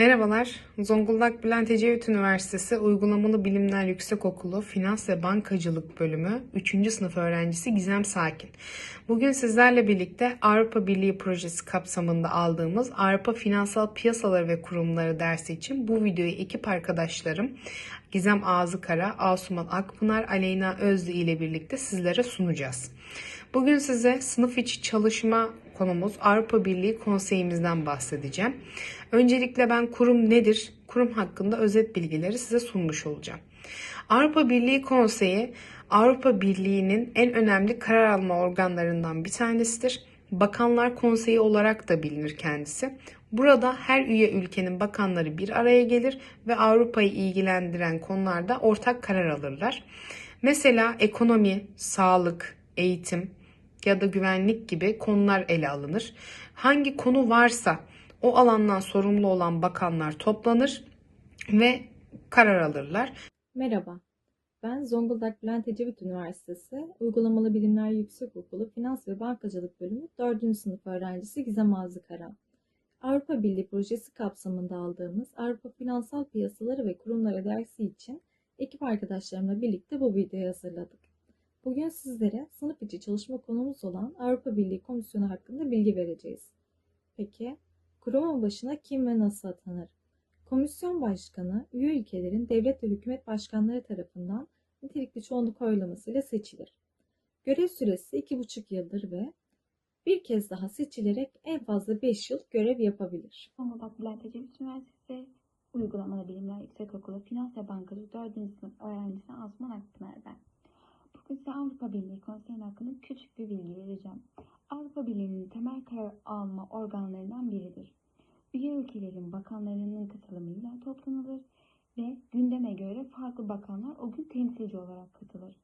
Merhabalar, Zonguldak Bülent Ecevit Üniversitesi Uygulamalı Bilimler Yüksekokulu Finans ve Bankacılık Bölümü 3. sınıf öğrencisi Gizem Sakin. Bugün sizlerle birlikte Avrupa Birliği projesi kapsamında aldığımız Avrupa Finansal Piyasaları ve Kurumları dersi için bu videoyu ekip arkadaşlarım Gizem Ağzıkara, Asuman Akpınar, Aleyna Özlü ile birlikte sizlere sunacağız. Bugün size sınıf içi çalışma konumuz Avrupa Birliği konseyimizden bahsedeceğim. Öncelikle ben kurum nedir, kurum hakkında özet bilgileri size sunmuş olacağım. Avrupa Birliği Konseyi Avrupa Birliği'nin en önemli karar alma organlarından bir tanesidir. Bakanlar Konseyi olarak da bilinir kendisi. Burada her üye ülkenin bakanları bir araya gelir ve Avrupa'yı ilgilendiren konularda ortak karar alırlar. Mesela ekonomi, sağlık, eğitim ya da güvenlik gibi konular ele alınır. Hangi konu varsa o alandan sorumlu olan bakanlar toplanır ve karar alırlar. Merhaba, ben Zonguldak Bülent Ecevit Üniversitesi Uygulamalı Bilimler Yüksekokulu Finans ve Bankacılık Bölümü 4. sınıf öğrencisi Gizem Azıkara. Avrupa Birliği projesi kapsamında aldığımız Avrupa Finansal Piyasaları ve Kurumları dersi için ekip arkadaşlarımla birlikte bu videoyu hazırladık. Bugün sizlere sınıf içi çalışma konumuz olan Avrupa Birliği Komisyonu hakkında bilgi vereceğiz. Peki, kurumun başına kim ve nasıl atanır? Komisyon başkanı, üye ülkelerin devlet ve hükümet başkanları tarafından nitelikli çoğunluk oylamasıyla seçilir. Görev süresi 2,5 yıldır ve bir kez daha seçilerek en fazla 5 yıl görev yapabilir. Zonguldak Bülent Ecevit Üniversitesi Uygulamalı Bilimler Yüksekokulu Finans ve Bankacılık 4. sınıf öğrencisi Asman Akpınar. Size Avrupa Birliği Konseyi hakkında küçük bir bilgi vereceğim. Avrupa Birliği'nin temel karar alma organlarından biridir. Üye ülkelerin bakanlarının katılımıyla toplanılır ve gündeme göre farklı bakanlar o gün temsilci olarak katılır.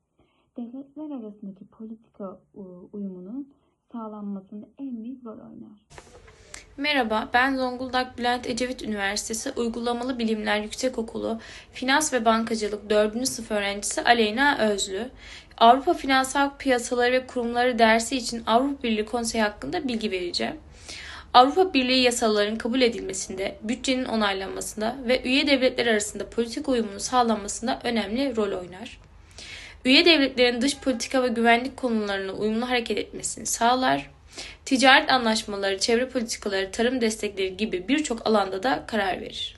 Devletler arasındaki politika u- uyumunun sağlanmasında en büyük rol oynar. Merhaba, ben Zonguldak Bülent Ecevit Üniversitesi Uygulamalı Bilimler Yüksekokulu Finans ve Bankacılık 4. sınıf öğrencisi Aleyna Özlü. Avrupa Finansal Piyasaları ve Kurumları dersi için Avrupa Birliği Konseyi hakkında bilgi vereceğim. Avrupa Birliği yasalarının kabul edilmesinde, bütçenin onaylanmasında ve üye devletler arasında politika uyumunun sağlanmasında önemli rol oynar. Üye devletlerin dış politika ve güvenlik konularına uyumlu hareket etmesini sağlar. Ticaret anlaşmaları, çevre politikaları, tarım destekleri gibi birçok alanda da karar verir.